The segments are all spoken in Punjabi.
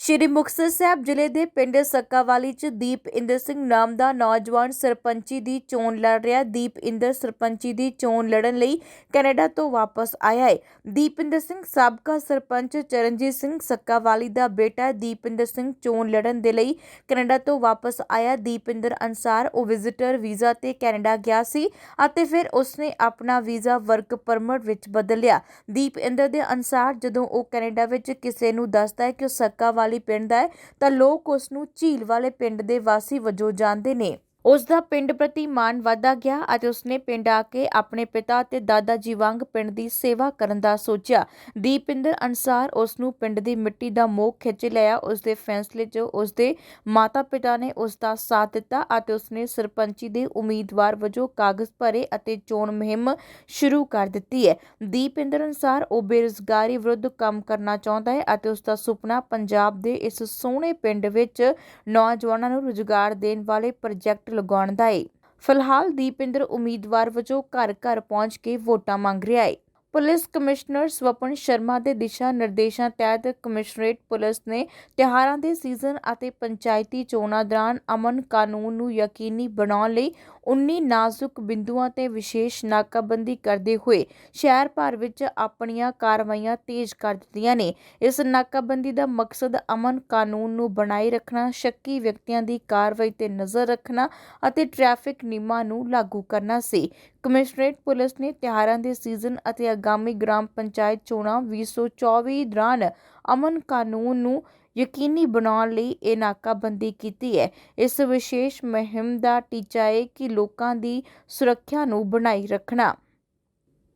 ਸ਼੍ਰੀ ਮੁਕਤਸਰ ਸਾਹਿਬ ਜ਼ਿਲ੍ਹੇ ਦੇ ਪਿੰਡ ਸੱਕਾਵਾਲੀ 'ਚ ਦੀਪ ਇੰਦਰ ਸਿੰਘ ਨਾਮ ਦਾ ਨੌਜਵਾਨ ਸਰਪੰਚੀ ਦੀ ਚੋਣ ਲੜ ਰਿਹਾ ਦੀਪ ਇੰਦਰ ਸਰਪੰਚੀ ਦੀ ਚੋਣ ਲੜਨ ਲਈ ਕੈਨੇਡਾ ਤੋਂ ਵਾਪਸ ਆਇਆ ਹੈ। ਦੀਪਿੰਦਰ ਸਿੰਘ ਸਾਬਕਾ ਸਰਪੰਚ ਚਰਨਜੀਤ ਸਿੰਘ ਸੱਕਾਵਾਲੀ ਦਾ ਬੇਟਾ ਹੈ। ਦੀਪਿੰਦਰ ਸਿੰਘ ਚੋਣ ਲੜਨ ਦੇ ਲਈ ਕੈਨੇਡਾ ਤੋਂ ਵਾਪਸ ਆਇਆ। ਦੀਪ ਇੰਦਰ ਅਨਸਾਰ ਉਹ ਵਿਜ਼ਿਟਰ ਵੀਜ਼ਾ ਤੇ ਕੈਨੇਡਾ ਗਿਆ ਸੀ ਅਤੇ ਫਿਰ ਉਸਨੇ ਆਪਣਾ ਵੀਜ਼ਾ ਵਰਕ ਪਰਮਿਟ ਵਿੱਚ ਬਦਲਿਆ ਦੀਪ ਇੰਦਰ ਦੇ ਅਨਸਾਰ ਜਦੋਂ ਉਹ ਕੈਨੇਡਾ ਵਿੱਚ ਕਿਸੇ ਨੂੰ ਦੱਸਦਾ ਹੈ ਕਿ ਉਹ ਸੱਕਾਵਾਲੀ ਪਿੰਡ ਦਾ ਹੈ ਤਾਂ ਲੋਕ ਉਸ ਨੂੰ ਝੀਲ ਵਾਲੇ ਪਿੰਡ ਦੇ ਵਾਸੀ ਵਜੋਂ ਜਾਣਦੇ ਨੇ। ਉਸ ਦਾ ਪਿੰਡ ਪ੍ਰਤੀ ਮਾਣ ਵਧਦਾ ਗਿਆ ਅਤੇ ਉਸਨੇ ਪਿੰਡ ਆ ਕੇ ਆਪਣੇ ਪਿਤਾ ਅਤੇ ਦਾਦਾ ਜੀ ਵਾਂਗ ਪਿੰਡ ਦੀ ਸੇਵਾ ਕਰਨ ਦਾ ਸੋਚਿਆ। ਦੀਪਿੰਦਰ ਅਨਸਾਰ ਉਸ ਨੂੰ ਪਿੰਡ ਦੀ ਮਿੱਟੀ ਦਾ ਮੋਹ ਖਿੱਚ ਲਿਆ। ਉਸ ਦੇ ਫੈਸਲੇ 'ਚ ਉਸ ਦੇ ਮਾਤਾ-ਪਿਤਾ ਨੇ ਉਸ ਦਾ ਸਾਥ ਦਿੱਤਾ ਅਤੇ ਉਸਨੇ ਸਰਪੰਚੀ ਦੇ ਉਮੀਦਵਾਰ ਵਜੋਂ ਕਾਗਜ਼ ਭਰੇ ਅਤੇ ਚੋਣ ਮੁਹਿੰਮ ਸ਼ੁਰੂ ਕਰ ਦਿੱਤੀ ਹੈ। ਦੀਪਿੰਦਰ ਅਨਸਾਰ ਉਹ ਬੇਰੁਜ਼ਗਾਰੀ ਵਿਰੁੱਧ ਕੰਮ ਕਰਨਾ ਚਾਹੁੰਦਾ ਹੈ ਅਤੇ ਉਸ ਦਾ ਸੁਪਨਾ ਪੰਜਾਬ ਦੇ ਇਸ ਸੋਹਣੇ ਪਿੰਡ ਵਿੱਚ ਨੌਜਵਾਨਾਂ ਨੂੰ ਰੁਜ਼ਗਾਰ ਦੇਣ ਵਾਲੇ ਪ੍ਰੋਜੈਕਟ ਲਗਾਉਣ ਦਾ ਏ। ਫਿਲਹਾਲ ਦੀਪਿੰਦਰ ਉਮੀਦਵਾਰ ਵਜੋਂ ਘਰ ਘਰ ਪਹੁੰਚ ਕੇ ਵੋਟਾਂ ਮੰਗ ਰਿਹਾ ਏ। ਪੁਲਿਸ ਕਮਿਸ਼ਨਰ ਸਵਪਨ ਸ਼ਰਮਾ ਦੇ ਦਿਸ਼ਾ ਨਿਰਦੇਸ਼ਾਂ ਤਹਿਤ ਕਮਿਸ਼ਨਰੇਟ ਪੁਲਿਸ ਨੇ ਤਿਉਹਾਰਾਂ ਦੇ ਸੀਜ਼ਨ ਅਤੇ ਪੰਚਾਇਤੀ ਚੋਣਾਂ ਦੌਰਾਨ ਅਮਨ ਕਾਨੂੰਨ ਨੂੰ ਯਕੀਨੀ ਬਣਾਉਣ ਲਈ 19 ਨਾਜ਼ੁਕ ਬਿੰਦੂਆਂ ਤੇ ਵਿਸ਼ੇਸ਼ ਨਾਕਾਬੰਦੀ ਕਰਦੇ ਹੋਏ ਸ਼ਹਿਰ ਭਰ ਵਿੱਚ ਆਪਣੀਆਂ ਕਾਰਵਾਈਆਂ ਤੇਜ਼ ਕਰ ਦਿੱਤੀਆਂ ਨੇ। ਇਸ ਨਾਕਾਬੰਦੀ ਦਾ ਮਕਸਦ ਅਮਨ ਕਾਨੂੰਨ ਨੂੰ ਬਣਾਈ ਰੱਖਣਾ, ਸ਼ੱਕੀ ਵਿਅਕਤੀਆਂ ਦੀ ਕਾਰਵਾਈ ਤੇ ਨਜ਼ਰ ਰੱਖਣਾ ਅਤੇ ਟ੍ਰੈਫਿਕ ਨਿਯਮਾਂ ਨੂੰ ਲਾਗੂ ਕਰਨਾ ਸੀ। ਕਮਿਸ਼ਨਰੇਟ ਪੁਲਿਸ ਨੇ ਤਿਉਹਾਰਾਂ ਦੇ ਸੀਜ਼ਨ ਅਤੇ ਆਗਾਮੀ ਗ੍ਰਾਮ ਪੰਚਾਇਤ ਚੋਣਾਂ 2024 ਦੌਰਾਨ ਅਮਨ ਕਾਨੂੰਨ ਨੂੰ ਯਕੀਨੀ ਬਣਾਉਣ ਲਈ ਇਹ ਨਾਕਾਬੰਦੀ ਕੀਤੀ ਹੈ। ਇਸ ਵਿਸ਼ੇਸ਼ ਮੁਹਿੰਮ ਦਾ ਟੀਚਾ ਹੈ ਕਿ ਲੋਕਾਂ ਦੀ ਸੁਰੱਖਿਆ ਨੂੰ ਬਣਾਈ ਰੱਖਣਾ।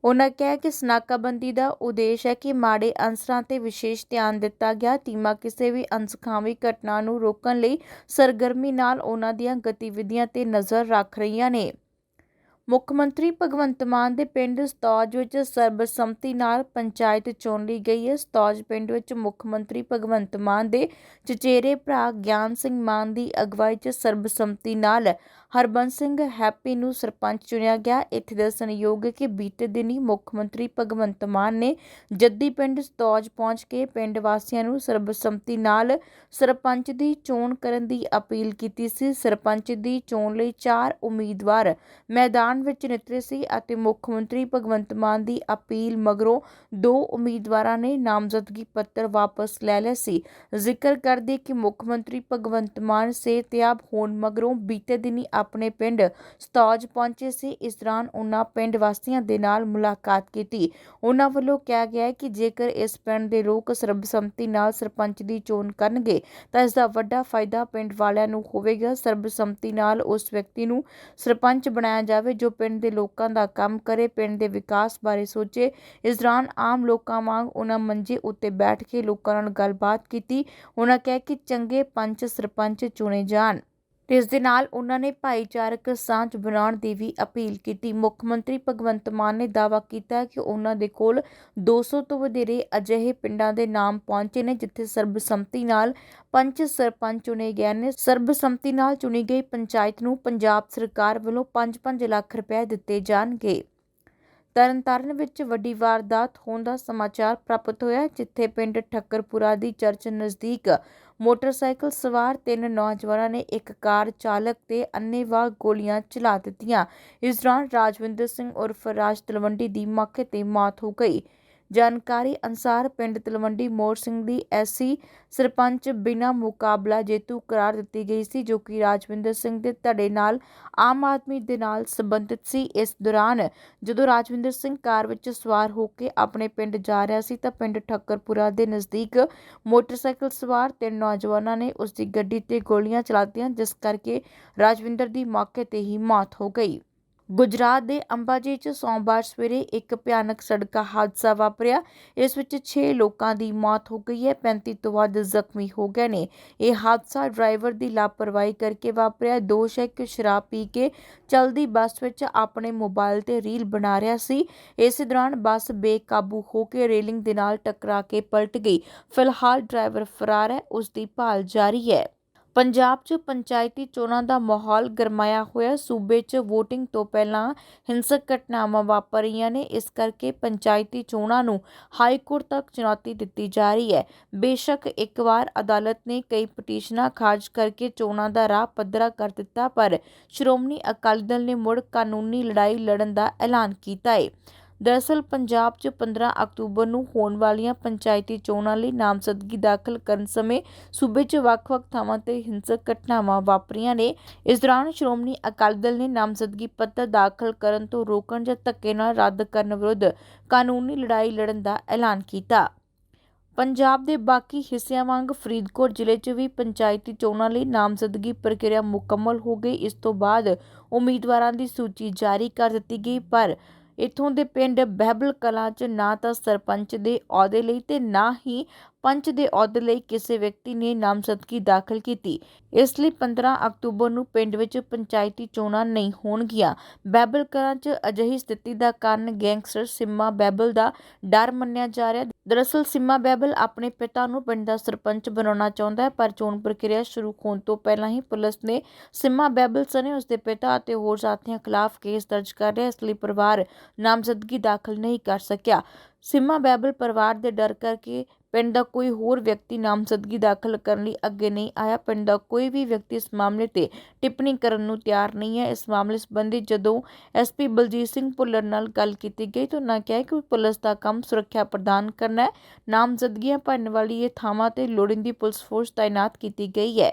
ਉਨ੍ਹਾਂ ਕਿਹਾ ਕਿ ਇਸ ਨਾਕਾਬੰਦੀ ਦਾ ਉਦੇਸ਼ ਹੈ ਕਿ ਮਾੜੇ ਅਨਸਰਾਂ ਤੇ ਵਿਸ਼ੇਸ਼ ਧਿਆਨ ਦਿੱਤਾ ਗਿਆ, ਟੀਮਾਂ ਕਿਸੇ ਵੀ ਅਨਸਖਾਵੀ ਘਟਨਾ ਨੂੰ ਰੋਕਣ ਲਈ ਸਰਗਰਮੀ ਨਾਲ ਉਹਨਾਂ ਦੀਆਂ ਗਤੀਵਿਧੀਆਂ ਤੇ ਨਜ਼ਰ ਰੱਖ ਰਹੀਆਂ ਨੇ। ਮੁੱਖ ਮੰਤਰੀ ਭਗਵੰਤ ਮਾਨ ਦੇ ਪਿੰਡ ਸਤੌਜ ਵਿੱਚ ਸਰਬਸੰਮਤੀ ਨਾਲ ਪੰਚਾਇਤ ਚੁਣ ਲਈ ਗਈ ਹੈ। ਸਤੌਜ ਪਿੰਡ ਵਿੱਚ ਮੁੱਖ ਮੰਤਰੀ ਭਗਵੰਤ ਮਾਨ ਦੇ ਚਚੇਰੇ ਭਰਾ ਗਿਆਨ ਸਿੰਘ ਮਾਨ ਦੀ ਅਗਵਾਈ 'ਚ ਸਰਬਸੰਮਤੀ ਨਾਲ ਹਰਬੰਸ ਸਿੰਘ ਹੈਪੀ ਨੂੰ ਸਰਪੰਚ ਚੁਣਿਆ ਗਿਆ। ਇੱਥੇ ਦੱਸਣਯੋਗ ਹੈ ਕਿ ਬੀਤੇ ਦਿਨੀ ਮੁੱਖ ਮੰਤਰੀ ਭਗਵੰਤ ਮਾਨ ਨੇ ਜੱਦੀ ਪਿੰਡ ਸਤੌਜ ਪਹੁੰਚ ਕੇ ਪਿੰਡ ਵਾਸੀਆਂ ਨੂੰ ਸਰਬਸੰਮਤੀ ਨਾਲ ਸਰਪੰਚ ਦੀ ਚੋਣ ਕਰਨ ਦੀ ਅਪੀਲ ਕੀਤੀ ਸੀ। ਸਰਪੰਚ ਦੀ ਚੋਣ ਲਈ ਚਾਰ ਉਮੀਦਵਾਰ ਮੈਦਾਨ ਵਿੱਚ ਨਿਤਰੇ ਸੀ ਅਤੇ ਮੁੱਖ ਮੰਤਰੀ ਭਗਵੰਤ ਮਾਨ ਦੀ ਅਪੀਲ ਮਗਰੋਂ ਦੋ ਉਮੀਦਵਾਰਾਂ ਨੇ ਨਾਮਜ਼ਦਗੀ ਪੱਤਰ ਵਾਪਸ ਲੈ ਲਿਆ ਸੀ। ਜ਼ਿਕਰ ਕਰਦੇ ਕਿ ਮੁੱਖ ਮੰਤਰੀ ਭਗਵੰਤ ਮਾਨ ਸਿਹਤਯਾਬ ਹੋਣ ਮਗਰੋਂ ਬੀਤੇ ਦਿਨੀ ਆਪਣੇ ਪਿੰਡ ਸਤੌਜ ਪਹੁੰਚੇ ਸੀ। ਇਸ ਦੌਰਾਨ ਉਹਨਾਂ ਪਿੰਡ ਵਾਸੀਆਂ ਦੇ ਨਾਲ ਮੁਲਾਕਾਤ ਕੀਤੀ। ਉਹਨਾਂ ਵੱਲੋਂ ਕਿਹਾ ਗਿਆ ਹੈ ਕਿ ਜੇਕਰ ਇਸ ਪਿੰਡ ਦੇ ਲੋਕ ਸਰਬਸੰਮਤੀ ਨਾਲ ਸਰਪੰਚ ਦੀ ਚੋਣ ਕਰਨਗੇ, ਤਾਂ ਇਸ ਦਾ ਵੱਡਾ ਫਾਇਦਾ ਪਿੰਡ ਵਾਲਿਆਂ ਨੂੰ ਹੋਵੇਗਾ। ਸਰਬਸੰਮਤੀ ਨਾਲ ਉਸ ਵਿਅਕਤੀ ਨੂੰ ਸਰਪੰਚ ਬਣਾਇਆ ਜਾਵੇ ਜੋ ਪਿੰਡ ਦੇ ਲੋਕਾਂ ਦਾ ਕੰਮ ਕਰੇ, ਪਿੰਡ ਦੇ ਵਿਕਾਸ ਬਾਰੇ ਸੋਚੇ। ਇਸ ਦੌਰਾਨ ਆਮ ਲੋਕਾਂ ਵਾਂਗ ਉਹਨਾਂ ਮੰਜੇ ਉੱਤੇ ਬੈਠ ਕੇ ਲੋਕਾਂ ਨਾਲ ਗੱਲਬਾਤ ਕੀਤੀ। ਉਹਨਾਂ ਕਿਹਾ ਕਿ ਚੰਗੇ ਪੰਚ ਸਰਪੰਚ ਚੁਣੇ ਜਾਣ। ਤੇ ਇਸ ਦੇ ਨਾਲ ਉਹਨਾਂ ਨੇ ਭਾਈਚਾਰਕ ਸਾਂਝ ਬਣਾਉਣ ਦੀ ਵੀ ਅਪੀਲ ਕੀਤੀ। ਮੁੱਖ ਮੰਤਰੀ ਭਗਵੰਤ ਮਾਨ ਨੇ ਦਾਅਵਾ ਕੀਤਾ ਕਿ ਉਹਨਾਂ ਦੇ ਕੋਲ ਦੋ ਸੌ ਤੋਂ ਵਧੇਰੇ ਅਜਿਹੇ ਪਿੰਡਾਂ ਦੇ ਨਾਮ ਪਹੁੰਚੇ ਨੇ, ਜਿੱਥੇ ਸਰਬਸੰਮਤੀ ਨਾਲ ਪੰਚ ਸਰਪੰਚ ਚੁਣੇ ਗਏ ਨੇ। ਸਰਬਸੰਮਤੀ ਨਾਲ ਚੁਣੀ ਗਈ ਪੰਚਾਇਤ ਨੂੰ ਪੰਜਾਬ ਸਰਕਾਰ ਵੱਲੋਂ 5-5 ਲੱਖ ਰੁਪਏ ਦਿੱਤੇ ਜਾਣਗੇ। ਤਰਨਤਾਰਨ ਵਿੱਚ ਵੱਡੀ ਵਾਰਦਾਤ ਹੋਣ ਦਾ ਸਮਾਚਾਰ ਪ੍ਰਾਪਤ ਹੋਇਆ, ਜਿੱਥੇ ਪਿੰਡ ਠੱਕਰਪੁਰਾ ਦੀ ਚਰਚ ਨਜ਼ਦੀਕ ਮੋਟਰਸਾਈਕਲ ਸਵਾਰ ਤਿੰਨ ਨੌਜਵਾਨਾਂ ਨੇ ਇੱਕ ਕਾਰ ਚਾਲਕ ਤੇ ਅੰਨ੍ਹੇਵਾਹ ਗੋਲੀਆਂ ਚਲਾ ਦਿੱਤੀਆਂ। ਇਸ ਦੌਰਾਨ ਰਾਜਵਿੰਦਰ ਸਿੰਘ ਉਰਫ ਰਾਜ ਤਲਵੰਡੀ ਦੀ ਮੌਕੇ ਤੇ ਮੌਤ ਹੋ ਗਈ। ਜਾਣਕਾਰੀ ਅਨੁਸਾਰ ਪਿੰਡ ਤਲਵੰਡੀ ਮੋੜ ਸਿੰਘ ਦੀ ਐਸੀ ਸਰਪੰਚ ਬਿਨਾਂ ਮੁਕਾਬਲਾ ਜੇਤੂ ਕਰਾਰ ਦਿੱਤੀ ਗਈ ਸੀ, ਜੋ ਕਿ ਰਾਜਵਿੰਦਰ ਸਿੰਘ ਦੇ ਧੜੇ ਨਾਲ ਆਮ ਆਦਮੀ ਦੇ ਨਾਲ ਸੰਬੰਧਿਤ ਸੀ। ਇਸ ਦੌਰਾਨ ਜਦੋਂ ਰਾਜਵਿੰਦਰ ਸਿੰਘ ਕਾਰ ਵਿੱਚ ਸਵਾਰ ਹੋ ਕੇ ਆਪਣੇ ਪਿੰਡ ਜਾ ਰਿਹਾ ਸੀ, ਤਾਂ ਪਿੰਡ ਠੱਕਰਪੁਰਾ ਦੇ ਨਜ਼ਦੀਕ ਮੋਟਰਸਾਈਕਲ ਸਵਾਰ ਤਿੰਨ ਨੌਜਵਾਨਾਂ ਨੇ ਉਸ ਦੀ ਗੱਡੀ ਤੇ ਗੋਲੀਆਂ ਚਲਾਤੀਆਂ ਜਿਸ ਕਰਕੇ ਰਾਜਵਿੰਦਰ ਦੀ ਮੌਕੇ ਤੇ ਹੀ ਮੌਤ ਹੋ ਗਈ। ਗੁਜਰਾਤ ਦੇ ਅੰਬਾਜੀ 'ਚ ਸੋਮਵਾਰ ਸਵੇਰੇ ਇੱਕ ਭਿਆਨਕ ਸੜਕ ਹਾਦਸਾ ਵਾਪਰਿਆ। ਇਸ ਵਿੱਚ 6 ਲੋਕਾਂ ਦੀ ਮੌਤ ਹੋ ਗਈ ਹੈ 35 ਤੋਂ ਵੱਧ ਜ਼ਖਮੀ ਹੋ ਗਏ ਨੇ। ਇਹ ਹਾਦਸਾ ਡਰਾਈਵਰ ਦੀ ਲਾਪਰਵਾਹੀ ਕਰਕੇ ਵਾਪਰਿਆ। ਦੋਸ਼ ਹੈ ਕਿ ਸ਼ਰਾਬ ਪੀ ਕੇ ਚਲਦੀ ਬੱਸ ਵਿੱਚ ਆਪਣੇ ਮੋਬਾਈਲ ਤੇ ਰੀਲ ਬਣਾ ਰਿਹਾ ਸੀ। ਇਸੇ ਦੌਰਾਨ ਬੱਸ ਬੇਕਾਬੂ ਹੋ ਕੇ ਰੇਲਿੰਗ ਦੇ ਨਾਲ ਟਕਰਾ ਕੇ ਪਲਟ ਗਈ। ਫਿਲਹਾਲ ਡਰਾਈਵਰ ਫਰਾਰ ਹੈ, ਉਸ ਦੀ ਭਾਲ ਜਾਰੀ ਹੈ। ਪੰਜਾਬ 'ਚ ਪੰਚਾਇਤੀ ਚੋਣਾਂ ਦਾ ਮਾਹੌਲ ਗਰਮਾਇਆ ਹੋਇਆ। ਸੂਬੇ 'ਚ ਵੋਟਿੰਗ ਤੋਂ ਪਹਿਲਾਂ ਹਿੰਸਕ ਘਟਨਾਵਾਂ ਵਾਪਰ ਰਹੀਆਂ ਨੇ। ਇਸ ਕਰਕੇ ਪੰਚਾਇਤੀ ਚੋਣਾਂ ਨੂੰ ਹਾਈ ਕੋਰਟ ਤੱਕ ਚੁਣੌਤੀ ਦਿੱਤੀ ਜਾ ਰਹੀ ਹੈ। ਬੇਸ਼ੱਕ ਇੱਕ ਵਾਰ ਅਦਾਲਤ ਨੇ ਕਈ ਪਟੀਸ਼ਨਾਂ ਖਾਰਜ ਕਰਕੇ ਚੋਣਾਂ ਦਾ ਰਾਹ ਪੱਧਰਾ ਕਰ ਦਿੱਤਾ, ਪਰ ਸ਼੍ਰੋਮਣੀ ਅਕਾਲੀ ਦਲ ਨੇ ਮੁੜ ਕਾਨੂੰਨੀ ਲੜਾਈ ਲੜਨ ਦਾ ਐਲਾਨ ਕੀਤਾ ਹੈ ਦਰਅਸਲ ਪੰਜਾਬ 'ਚ 15 ਅਕਤੂਬਰ ਨੂੰ ਹੋਣ ਵਾਲੀਆਂ ਪੰਚਾਇਤੀ ਚੋਣਾਂ ਲਈ ਨਾਮਜ਼ਦਗੀ ਦਾਖਲ ਕਰਨ ਸਮੇਂ ਸੂਬੇ 'ਚ ਵੱਖ-ਵੱਖ ਥਾਵਾਂ ਤੇ ਹਿੰਸਕ ਘਟਨਾਵਾਂ ਵਾਪਰੀਆਂ ਨੇ। ਇਸ ਦੌਰਾਨ ਸ਼੍ਰੋਮਣੀ ਅਕਾਲੀ ਦਲ ਨੇ ਨਾਮਜ਼ਦਗੀ ਪੱਤਰ ਦਾਖਲ ਕਰਨ ਤੋਂ ਰੋਕਣ ਜਾਂ ਧੱਕੇ ਨਾਲ ਰੱਦ ਕਰਨ ਵਿਰੁੱਧ ਕਾਨੂੰਨੀ ਲੜਾਈ ਲੜਨ ਦਾ ਐਲਾਨ ਕੀਤਾ। ਪੰਜਾਬ ਦੇ ਬਾਕੀ ਹਿੱਸਿਆਂ ਵਾਂਗ ਫਰੀਦਕੋਟ ਜ਼ਿਲ੍ਹੇ 'ਚ ਵੀ ਪੰਚਾਇਤੀ ਚੋਣਾਂ ਲਈ ਨਾਮਜ਼ਦਗੀ ਪ੍ਰਕਿਰਿਆ ਮੁਕੰਮਲ ਹੋ ਗਈ। ਇਸ ਤੋਂ ਬਾਅਦ ਉਮੀਦਵਾਰਾਂ ਦੀ ਸੂਚੀ ਜਾਰੀ ਕਰ ਦਿੱਤੀ ਗਈ, ਪਰ ਇੱਥੋਂ ਦੇ ਪਿੰਡ ਬਹਿਬਲ ਕਲਾਂ 'ਚ ਨਾ ਤਾਂ ਸਰਪੰਚ ਦੇ ਅਹੁਦੇ ਲਈ ਤੇ ਨਾ ਹੀ ਪੰਚ ਦੇ ਅਹੁਦੇ ਲਈ ਕਿਸੇ ਵਿਅਕਤੀ ਨੇ ਨਾਮਜ਼ਦਗੀ ਦਾਖਲ ਕੀਤੀ। ਇਸ ਲਈ 15 ਅਕਤੂਬਰ ਨੂੰ ਪਿੰਡ ਵਿੱਚ ਪੰਚਾਇਤੀ ਚੋਣਾਂ ਨਹੀਂ ਹੋਣਗੀਆਂ। ਬਹਿਬਲ ਕਲਾਂ 'ਚ ਅਜਿਹੀ ਸਥਿਤੀ ਦਾ ਕਾਰਨ ਗੈਂਗਸਟਰ ਸਿੰਮਾ ਬਹਿਬਲ ਦਾ ਡਰ ਮੰਨਿਆ ਜਾ ਰਿਹਾ ਦਰਅਸਲ ਸਿੰਮਾ ਬੈਬਲ ਆਪਣੇ ਪਿਤਾ ਨੂੰ ਪਿੰਡ ਦਾ ਸਰਪੰਚ ਬਣਾਉਣਾ ਚਾਹੁੰਦਾ ਹੈ, ਪਰ ਚੋਣ ਪ੍ਰਕਿਰਿਆ ਸ਼ੁਰੂ ਹੋਣ ਤੋਂ ਪਹਿਲਾਂ ਹੀ ਪੁਲਿਸ ਨੇ ਸਿੰਮਾ ਬੈਬਲ ਸਣੇ ਉਸਦੇ ਪਿਤਾ ਅਤੇ ਹੋਰ ਸਾਥੀਆਂ ਖਿਲਾਫ ਕੇਸ ਦਰਜ ਕਰ ਲਿਆ, ਇਸ ਲਈ ਪਰਿਵਾਰ ਨਾਮਜ਼ਦਗੀ ਦਾਖਲ ਨਹੀਂ ਕਰ ਸਕਿਆ। ਸਿੰਮਾ ਬਹਿਬਲ ਪਰਿਵਾਰ ਦੇ ਡਰ ਕਰਕੇ ਪਿੰਡ ਦਾ ਕੋਈ ਹੋਰ ਵਿਅਕਤੀ ਨਾਮਜ਼ਦਗੀ ਦਾਖਲ ਕਰਨ ਲਈ ਅੱਗੇ ਨਹੀਂ ਆਇਆ। ਪਿੰਡ ਦਾ ਕੋਈ ਵੀ ਵਿਅਕਤੀ ਇਸ ਮਾਮਲੇ ਤੇ ਟਿੱਪਣੀ ਕਰਨ ਨੂੰ ਤਿਆਰ ਨਹੀਂ ਹੈ। ਇਸ ਮਾਮਲੇ ਸੰਬੰਧੀ ਜਦੋਂ ਐਸਪੀ ਬਲਜੀਤ ਸਿੰਘ ਭੁੱਲਰ ਨਾਲ ਗੱਲ ਕੀਤੀ ਗਈ ਤਾਂ ਉਹਨਾਂ ਕਿਹਾ ਕਿ ਪੁਲਿਸ ਦਾ ਕੰਮ ਸੁਰੱਖਿਆ ਪ੍ਰਦਾਨ ਕਰਨਾ ਹੈ। ਨਾਮਜ਼ਦਗੀਆਂ ਭਰਨ ਵਾਲੀ ਇਹ ਥਾਵਾਂ ਤੇ ਲੋੜੀਂਦੀ ਪੁਲਿਸ ਫੋਰਸ ਤਾਇਨਾਤ ਕੀਤੀ ਗਈ ਹੈ।